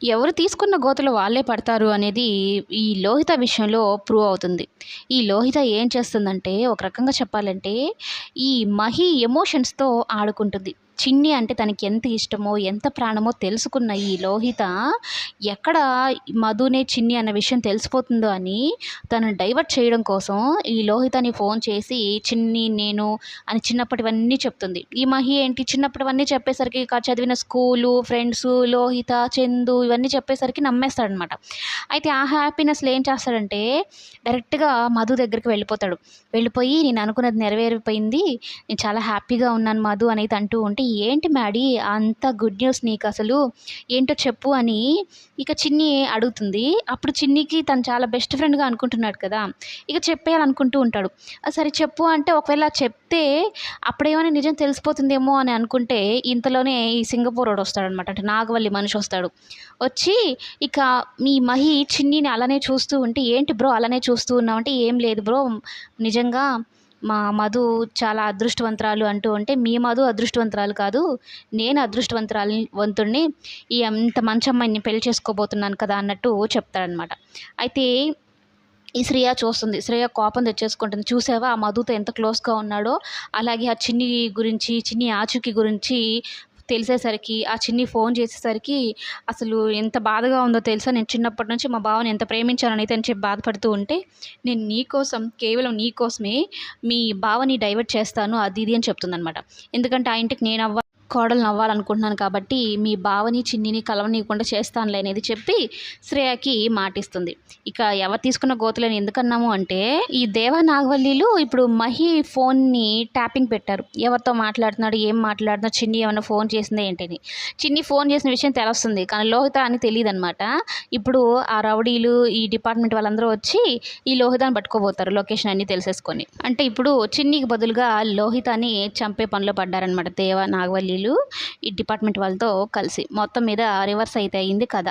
ఎవరు తీసుకున్న గోతలు వాళ్ళే పడతారు అనేది ఈ లోహిత విషయంలో ప్రూవ్ అవుతుంది. ఈ లోహిత ఏం చేస్తుందంటే ఒక రకంగా చెప్పాలంటే ఈ మహి ఎమోషన్స్తో ఆడుకుంటుంది. చిన్ని అంటే తనకి ఎంత ఇష్టమో ఎంత ప్రాణమో తెలుసుకున్న ఈ లోహిత ఎక్కడ మధునే చిన్ని అన్న విషయం తెలిసిపోతుందో అని తను డైవర్ట్ చేయడం కోసం ఈ లోహితని ఫోన్ చేసి చిన్ని నేను అని చిన్నప్పటివన్నీ చెప్తుంది. ఈ మహి ఏంటి? చిన్నప్పటివన్నీ చెప్పేసరికి చదివిన స్కూలు ఫ్రెండ్స్ లోహిత చందు ఇవన్నీ చెప్పేసరికి నమ్మేస్తాడనమాట. అయితే ఆ హ్యాపీనెస్లో ఏం చేస్తాడంటే డైరెక్ట్గా మధు దగ్గరికి వెళ్ళిపోతాడు. వెళ్ళిపోయి నేను అనుకున్నది నెరవేరిపోయింది. నేను చాలా హ్యాపీగా ఉన్నాను మధు అనేది అంటూ ఉంటే ఏంటి మ్యాడీ అంత గుడ్ న్యూస్ నీకు అసలు? ఏంటో చెప్పు అని ఇక చిన్ని అడుగుతుంది. అప్పుడు చిన్నికి తను చాలా బెస్ట్ ఫ్రెండ్గా అనుకుంటున్నాడు కదా. ఇక చెప్పేయాలనుకుంటూ ఉంటాడు. సరే చెప్పు అంటే ఒకవేళ చెప్తే అప్పుడేమైనా నిజం తెలిసిపోతుందేమో అని అనుకుంటే ఇంతలోనే ఈ సింగపూర్ వాడు వస్తాడనమాట. అంటే నాగవల్లి మనిషి వస్తాడు. వచ్చి ఇక మీ మహి చిన్నిని అలానే చూస్తూ ఉంటే ఏంటి బ్రో అలానే చూస్తూ ఉన్నామంటే ఏం లేదు బ్రో. నిజంగా మా మధు చాలా అదృష్టవంతురాలు అంటూ ఉంటే మీ మధు అదృష్టవంతురాలు కాదు నేను అదృష్టవంతురాలు వంతుడిని ఈ అంత మంచి అమ్మాయిని పెళ్ళి చేసుకోబోతున్నాను కదా అన్నట్టు చెప్తాడనమాట అయితే ఈ శ్రేయ చూస్తుంది. శ్రేయ కోపం తెచ్చేసుకుంటుంది. చూసావా ఆ మధుతో ఎంత క్లోజ్గా ఉన్నాడో? అలాగే ఆ చిన్ని గురించి చిన్ని ఆచూకీ గురించి తెలిసేసరికి ఆ చిన్ని ఫోన్ చేసేసరికి అసలు ఎంత బాధగా ఉందో తెలుసా? నేను చిన్నప్పటి నుంచి మా బావని ఎంత ప్రేమించానని అయితే అని చెప్పి బాధపడుతూ ఉంటే నేను నీ కోసం కేవలం నీ కోసమే మీ బావని డైవర్ట్ చేస్తాను అది ఇది అని చెప్తుందనమాట ఎందుకంటే ఆ ఇంటికి నేను అవ్వ కోడలు నవ్వాలనుకుంటున్నాను కాబట్టి మీ బావని చిన్నిని కలవనీయకుండా చేస్తానులే అనేది చెప్పి శ్రేయకి మాటిస్తుంది. ఇక ఎవరు తీసుకున్న గోతులని ఎందుకన్నాము అంటే ఈ దేవా నాగవల్లిలు ఇప్పుడు మహి ఫోన్ని ట్యాపింగ్ పెట్టారు. ఎవరితో మాట్లాడుతున్నాడు ఏం మాట్లాడుతున్నాడు చిన్ని ఏమైనా ఫోన్ చేసింది ఏంటని. చిన్ని ఫోన్ చేసిన విషయం తెలుస్తుంది కానీ లోహిత అని తెలియదు అనమాట ఇప్పుడు ఆ రౌడీలు ఈ డిపార్ట్మెంట్ వాళ్ళందరూ వచ్చి ఈ లోహితాన్ని పట్టుకోబోతారు లొకేషన్ అన్ని తెలిసేసుకొని. అంటే ఇప్పుడు చిన్నికి బదులుగా లోహితాన్ని చంపే పనిలో పడ్డారనమాట దేవ వీళ్ళు ఈ డిపార్ట్మెంట్ వాళ్ళతో కలిసి మొత్తం మీద రివర్స్ అయితే అయింది కథ.